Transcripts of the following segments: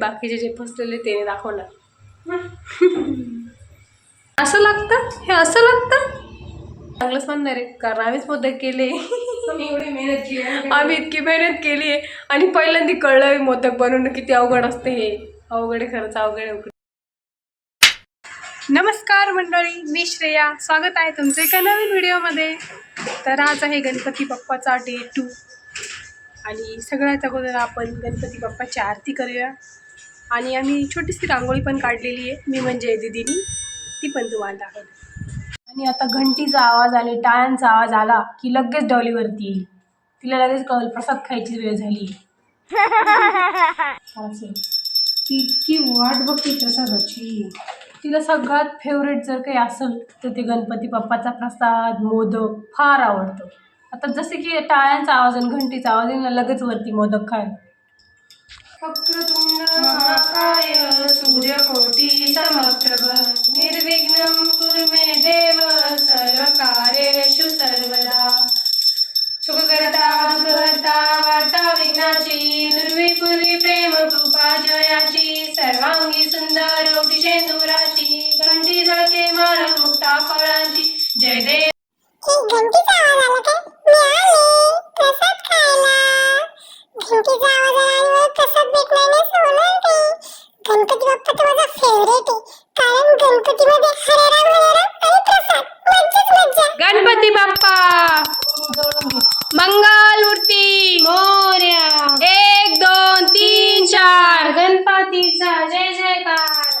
बाकीचे जे फसलेले ते नाही दाखवणार. असं लागतं? हे असं लागतं? चांगलंच म्हणणार आहे कारण आम्हीच मोदक केले. एवढी मेहनत केली आम्ही इतकी मेहनत केली आहे. आणि पहिल्यांदा कळलं मोदक बनवणं किती अवघड असते हे. अवघड आहे खरंच अवघड अवघड नमस्कार मंडळी मी श्रेया. स्वागत आहे तुमचं एका नवीन व्हिडिओमध्ये. तर आज आहे गणपती बाप्पाचा डे टू आणि सगळ्यात अगोदर आपण गणपती बाप्पाची आरती करूया. आणि आम्ही छोटीशी रांगोळी पण काढलेली आहे. मी म्हणजे दिदीनी ती पण तुम्हाला दाखवते. आणि आता घंटीचा आवाज आणि टाळ्यांचा आवाज आला की लगेच डॉलीवरती येईल. तिला लगेच कळल प्रसाद खायची वेळ झाली. असं. ती इतकी वाट बघते प्रसादाची. तिला सगळ्यात फेवरेट जर काही असेल तर ते गणपती बाप्पाचा प्रसाद मोदक फार आवडतं. आता जसे की टाळ्यांचा आवाज आणि घंटीचा आवाज लगेच वरती मोदक खाय वक्रतुंड महाकाय सूर्यकोटी समप्रभ निर्विघ्नं कुरु मे देव सर्वकार्येषु सर्वदा। सुखकर्ता दुःखहर्ता वार्ता विघ्नाची दुर्विपुरी प्रेम कृपा जयाची सर्वांगी सुंदर ओटी शेंदुराची घंटी झळके माळ मुक्ता फळांची जय देव। घंटीचा आवाज आला मी आले प्रसाद खायला। घंटीचा आवाज आला भेटणार नाही सोनार गणपती बाप्पा तर माझा फेवरेट आहे. कारण गणपतीमध्ये हरे राम हरे राम आणि प्रसाद मज्जाच मज्जा. गणपती बाप्पा. मंगल मूर्ती. मोर्या. एक दोन तीन चार. गणपतीचा जय जयकार.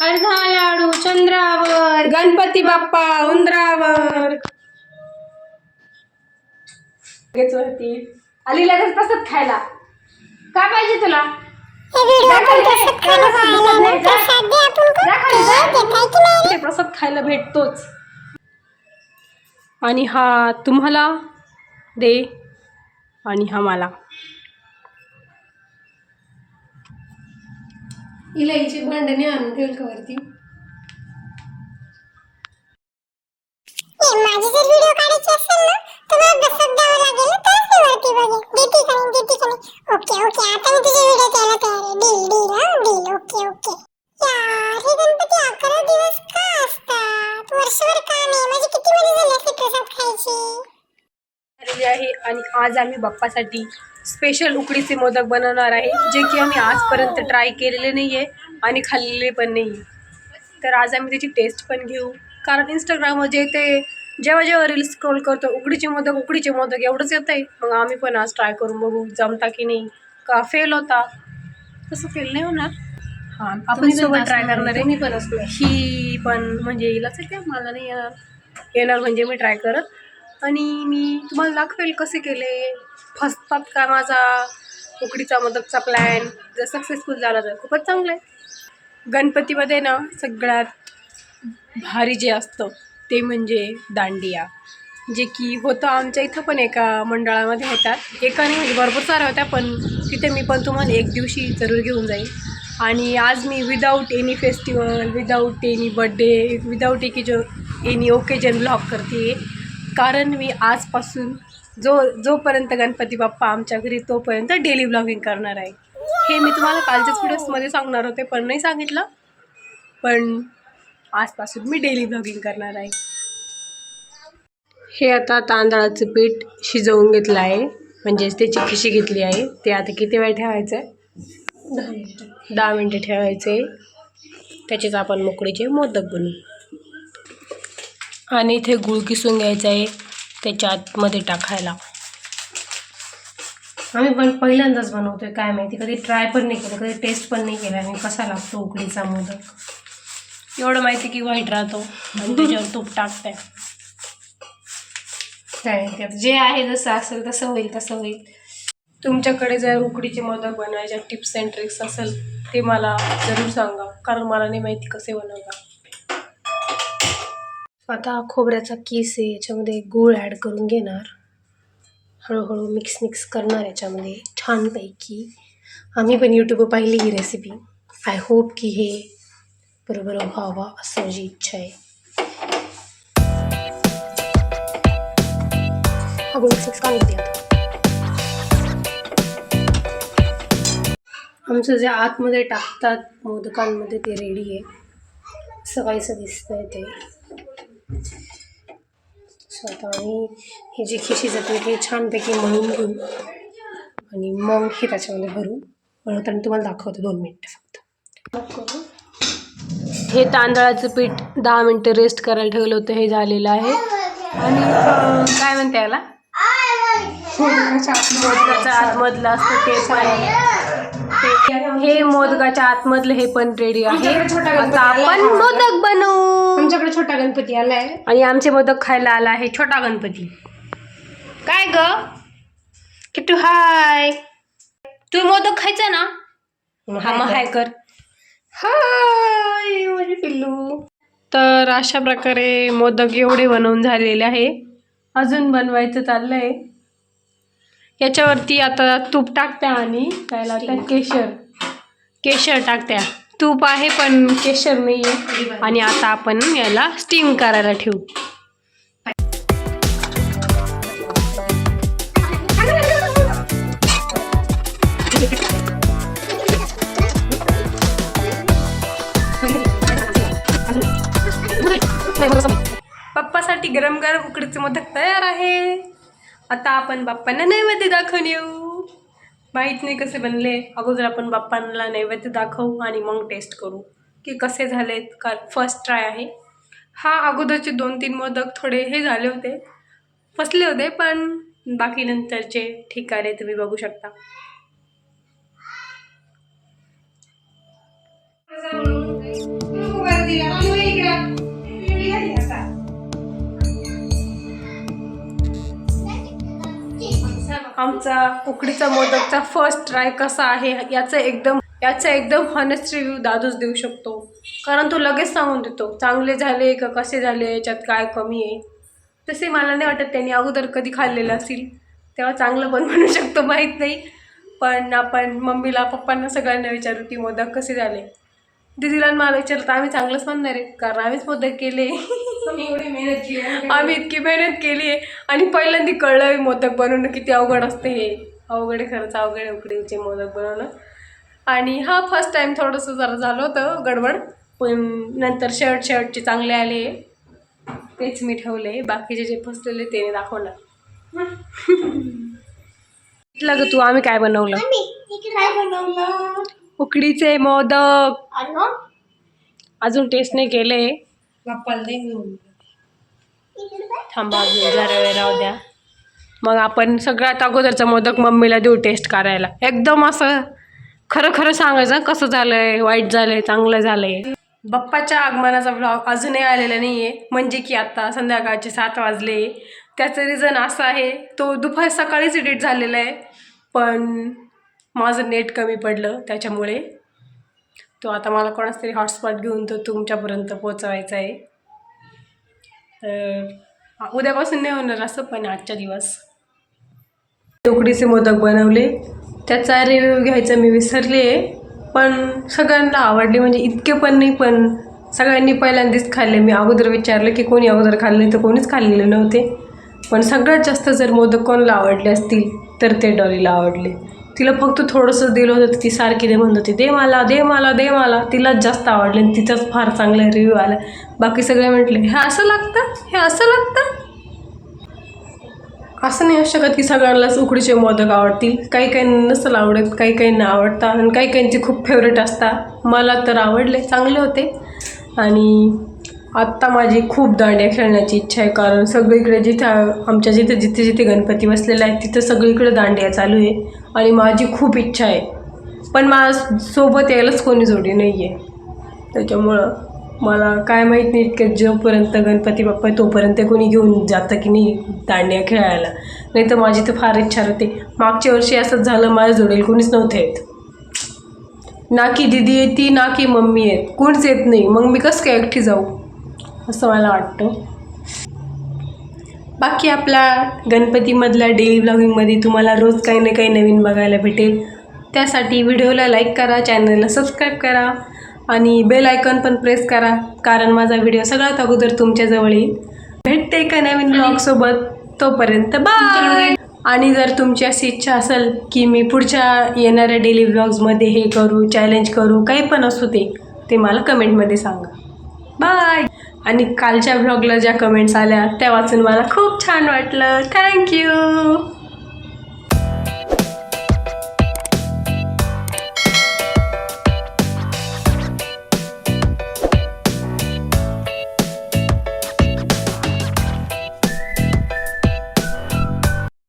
अर्धा लाडू चंद्रावर. गणपती बाप्पा उंदरावर. लगेच वरती. आली लगेच प्रसाद खायला. काय पाहिजे तुला? हे व्हिडिओ आपण प्रसाद खायला भेटतोच. आणि हा तुम्हाला दे आणि हा मला. हिला हिची भांडणी आणून ठेवल का वरती? माझी जर व्हिडिओ काढायची असेल ना तर मला द्यावा लागेल वरती देते का देते ओके ओके आता मी तुझे व्हिडिओ द्यायला तयार आहे डील डील हा डील ओके ओके यार हे गणपती अकरा दिवस का असतात वर्षभर का नाही? माझी किती महिने झाले असते प्रसाद खायचे? आलेली आहे आणि आज आम्ही बाप्पासाठी स्पेशल उकडीचे मोदक बनवणार आहे जे की आम्ही आजपर्यंत ट्राय केलेले नाही आहे आणि खाल्लेले पण नाही आहे तर आज आम्ही त्याची टेस्ट पण घेऊ. कारण इंस्टाग्रामवर जे ते जेव्हा जेव्हा रील्स स्क्रोल करतो उकडीचे मोदक उकडीचे मोदक एवढंच येतं आहे मग आम्ही पण आज ट्राय करून बघू जमता की नाही. का फेल होता? तसं फेल नाही होणार. हां आपण सोबत ट्राय करणार आहे. तुम्ही पण असणार. ही पण म्हणजे हिलाच येते मला नाही येणार. येणार म्हणजे मी ट्राय करत. आणि मी तुम्हाला दाखवेल कसे केले. फसतात का माझा उकडीचा मोदकचा प्लॅन जर सक्सेसफुल झाला तर खूपच चांगलं आहे. गणपतीमध्ये ना सगळ्यात भारी जे असतं ते म्हणजे दांडिया जे की होतं आमच्या इथं पण एका मंडळामध्ये होतात. एका नाही म्हणजे भरपूर साऱ्या होत्या पण तिथे मी पण तुम्हाला एक दिवशी जरूर घेऊन जाईल आणि आज मी without any festival without any birthday without एकी जो एनी ओकेजन ब्लॉग करते. कारण मी आजपासून जो जोपर्यंत गणपती बाप्पा आमच्या घरी तोपर्यंत डेली ब्लॉगिंग करणार आहे. हे मी तुम्हाला कालच्याच व्हिडिओजमध्ये सांगणार होते पण नाही सांगितलं. पण आजपासून मी डेली ब्लॉगिंग करणार आहे. हे आता तांदळाचं पीठ शिजवून घेतलं आहे. म्हणजेच त्याची खिशी घेतली आहे. ते आता किती वेळ ठेवायचं? आहे दहा मिनिटं. दहा मिनटं ठेवायचे. त्याचेच आपण मोकळीचे मोदक बनवू. आणि इथे गुळ किसून घ्यायचा आहे. त्याच्या आतमध्ये टाकायला. आम्ही पण पहिल्यांदाच बनवतोय. काय माहिती कधी ट्राय पण नाही केलं कधी टेस्ट पण नाही केला. आणि कसा लागतो उकडीचा मोदक? एवढं माहिती की वाईट राहतो. आणि त्याच्यावर तूप टाकते काय माहिती आता जे आहे जसं असेल तसं होईल तसं होईल. तुमच्याकडे जर उकडीचे मोदक बनवायच्या टिप्स अँड ट्रिक्स असेल ते मला जरूर सांगा कारण मला नाही माहिती कसे बनवता. आता खोबऱ्याचा केस आहे याच्यामध्ये गूळ ॲड करून घेणार. हळूहळू मिक्स मिक्स करणार याच्यामध्ये छानपैकी. आम्ही पण यूट्यूबवर पाहिली ही रेसिपी आय होप की हे बरोबर व्हावा असं माझी इच्छा आहे. हा गूळ मिक्स आमचं जे आतमध्ये टाकतात मोदकांमध्ये ते रेडी आहे. असं काहीसं दिसतंय ते. सो आता आम्ही हे जे खिशी जाते हे छानपैकी मळून घेऊ. आणि मग हे त्याच्यामध्ये भरू. बनवताना तुम्हाला दाखवते दोन मिनटं फक्त. हे तांदळाचं पीठ दहा मिनटं रेस्ट करायला ठेवलं होतं हे झालेलं आहे. आणि काय म्हणते याला? मोदकाच्या आतमधलं असतं ते पण. हे मोदकाच्या आतमधलं हे पण रेडी आहे. आता आपण मोदक बनवू. आमच्याकडे छोटा गणपती आलाय. आणि आमचे मोदक खायला आला आहे छोटा गणपती. काय ग? किटू हाय. तू मोदक खायचा ना? हा मग हाय कर. हाय माझे पिल्लू. तर अशा प्रकारे मोदक एवढे बनवून झालेले आहे. अजून बनवायचं चाललंय. याच्यावरती आता तूप टाकत्या आणि काय लावत्या केशर. केशर टाकत्या. तूप आहे पण केशर नाही आहे आणि आता आपण याला स्टीम करायला ठेवू. पप्पासाठी गरम गरम उकडीचे मोदक तयार आहे. आता आपण बाप्पांना नैवेद्य दाखवून येऊ. माहीत नाही कसे बनले. अगोदर आपण बाप्पांना नैवेद्य दाखवू आणि मग टेस्ट करू. की कसे झालेत? का फर्स्ट ट्राय आहे. हा अगोदरचे दोन तीन मोदक थोडे हे झाले होते. फसले होते पण बाकी नंतरचे ठीक आहे तुम्ही बघू शकता. आमचा उकडीचा मोदकचा फर्स्ट ट्राय कसा आहे याचा एकदम याचा एकदम हॉनेस्ट रिव्ह्यू दादूच देऊ शकतो. कारण तो लगेच सांगून देतो चांगले झाले का कसे झाले याच्यात काय कमी आहे? तसे मला नाही वाटत त्यांनी अगोदर कधी खाल्लेलं असेल. तेव्हा चांगलं पण म्हणू शकतो माहीत नाही. पण आपण मम्मीला पप्पांना सगळ्यांना विचारू की मोदक कसे झाले? दिदीला आणि मला विचारलं तर आम्ही चांगलंच म्हणणार आहे? कारण आम्हीच मोदक केले. एवढी मेहनत केली आम्ही इतकी मेहनत केली आहे. आणि पहिल्यांदा कळलं मोदक बनवणं किती अवघड असते हे. अवघड आहे खरंच अवघड आहे उकडीचे मोदक बनवणं. आणि हा फर्स्ट टाईम थोडंसं जरा झालं होतं गडबड पण नंतर शर्ट शर्टचे चांगले आले. तेच मी ठेवले. बाकीचे जे फसलेले ते दाखवणार इथलं ग तू आम्ही काय बनवलं? काय बनवलं? उकडीचे मोदक. अजून टेस्ट नाही केले. थांबा अजून जरा वेळ राहू द्या. मग आपण सगळ्यात अगोदरचा मोदक मम्मीला देऊ टेस्ट करायला. एकदम असं खरं खरं सांगायचं कसं झालंय वाईट झालंय चांगलं झालंय. बाप्पाच्या आगमनाचा ब्लॉग अजूनही आलेला नाही आहे म्हणजे की आता संध्याकाळचे सात वाजले. त्याचं रिझन असं आहे तो दुपार सकाळीच एडिट झालेला आहे. पण माझं नेट कमी पडलं त्याच्यामुळे. तो आता मला कोणाच तरी हॉटस्पॉट घेऊन तो तुमच्यापर्यंत पोचवायचा आहे. तर उद्यापासून नाही होणार असं पण आजच्या दिवस. उकडीचे मोदक बनवले. त्याचा रिव्ह्यू घ्यायचा मी विसरले आहे पण सगळ्यांना आवडले. म्हणजे इतके पण नाही पण सगळ्यांनी पहिल्यांदाच खाल्ले. मी अगोदर विचारलं की कोणी अगोदर खाल्ले तर कोणीच खाल्लेले नव्हते. पण सगळ्यात जास्त जर मोदक कोणाला आवडले असतील तर ते डॉलीला आवडले. तिला फक्त थोडंसं दिलं होतं ती सारखी दे म्हणत होती दे मला दे मला दे मला. तिलाच जास्त आवडले आणि तिचाच फार चांगला रिव्ह्यू आला. बाकी सगळे म्हटले हे असं लागतं? हे असं लागतं? असं नाही असू शकत की सगळ्यांनाच उकडीचे मोदक आवडतील. काही काही नसेल आवडत काही काहींना आवडतात आणि काही काहींचे खूप फेवरेट असतात मला तर आवडले चांगले होते. आणि आत्ता माझी खूप दांड्या खेळण्याची इच्छा आहे कारण सगळीकडे जिथं आमच्या जिथे जिथे जिथे गणपती बसलेला आहे तिथं सगळीकडे दांडिया चालू आहे आणि माझी खूप इच्छा आहे. पण माझ्या सोबत यायलाच कोणी जोडी नाही आहे त्याच्यामुळं मला काय माहीत नाही इतकं जोपर्यंत गणपती बाप्पा आहे तोपर्यंत कोणी घेऊन जातं की नाही दांडिया खेळायला. नाही तर माझी तर फार इच्छा होते मागच्या वर्षी असंच झालं माझ्या जोडीला कोणीच नव्हते आहेत ना की दिदी येते ना की मम्मी आहेत कोणीच येत नाही. मग मी कसं काय एकटी जाऊ? असं मला वाटतं. बाकी आपल्या गणपतीमधल्या डेली ब्लॉगिंगमध्ये तुम्हाला रोज काही ना काही नवीन बघायला भेटेल. त्यासाठी व्हिडिओला लाईक करा चॅनलला सबस्क्राईब करा आणि बेल आयकॉन पण प्रेस करा कारण माझा व्हिडिओ सगळ्यात अगोदर तुमच्याजवळ येईल. भेटते एका नवीन ब्लॉगसोबत तोपर्यंत बाय आणि जर तुमची अशी इच्छा असेल की मी पुढच्या येणाऱ्या डेली ब्लॉग्समध्ये हे करू चॅलेंज करू काही पण असू ते ते मला कमेंटमध्ये सांगा. बाय आणि कालच्या ब्लॉगला ज्या कमेंट्स आल्या त्या वाचून मला खूप छान वाटलं. थँक्यू